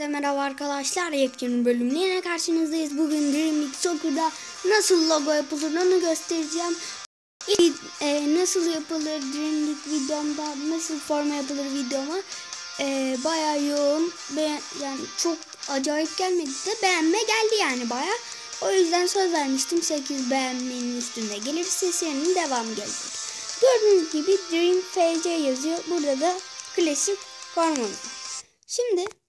Herkese merhaba arkadaşlar. Yepyeni bölümle yine karşınızdayız. Bugün Dreamlink Soccer'da nasıl logo yapılır onu göstereceğim. E, nasıl yapılır Dreamlink videomda, nasıl forma yapılır videoma e, bayağı yoğun. Be yani çok acayip gelmedi de beğenme geldi yani bayağı. O yüzden söz vermiştim 8 beğenmenin üstünde gelirse serinin devam gelecek. Gördüğünüz gibi Dream FC yazıyor. Burada da klasik formamız. Şimdi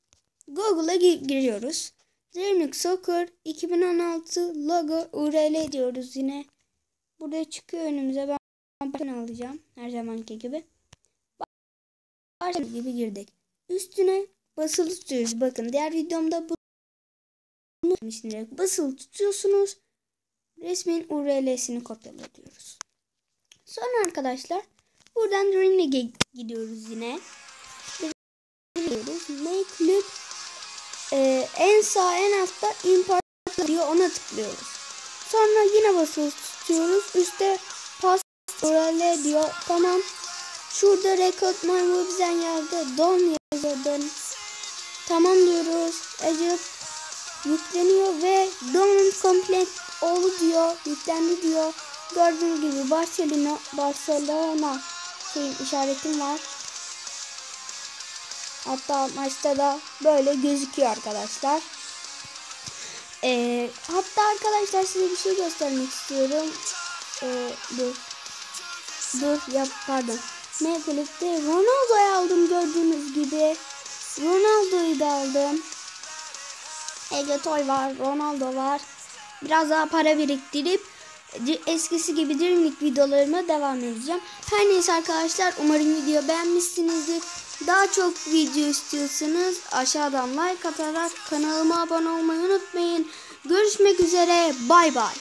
Google'a gi- giriyoruz. Dreamlink Soccer 2016 logo URL diyoruz yine. Burada çıkıyor önümüze. Ben baştan alacağım. Her zamanki gibi. Baştan gibi girdik. Üstüne basılı tutuyoruz. Bakın diğer videomda bu bunu basılı tutuyorsunuz. Resmin URL'sini kopyala diyoruz. Sonra arkadaşlar buradan Dreamlink'e gidiyoruz yine. Make loop ee, en sağ en altta import diyor ona tıklıyoruz. Sonra yine basılı tutuyoruz. Üstte pass URL diyor. Tamam. Şurada record my webzen yazdı. Don yazıyor. Tamam diyoruz. Acık yükleniyor ve download complete oldu diyor. Yüklendi diyor. Gördüğünüz gibi Barcelona Barcelona şeyin işaretim var. Hatta maçta da böyle gözüküyor arkadaşlar. Ee, hatta arkadaşlar size bir şey göstermek istiyorum. Ee, dur. Dur yap pardon. Maple'de Ronaldo'yu aldım gördüğünüz gibi. Ronaldo'yu da aldım. Ege Toy var. Ronaldo var. Biraz daha para biriktirip eskisi gibi Dreamlink videolarıma devam edeceğim. Her neyse arkadaşlar umarım video beğenmişsinizdir. Daha çok video istiyorsanız aşağıdan like atarak kanalıma abone olmayı unutmayın. Görüşmek üzere. Bay bay.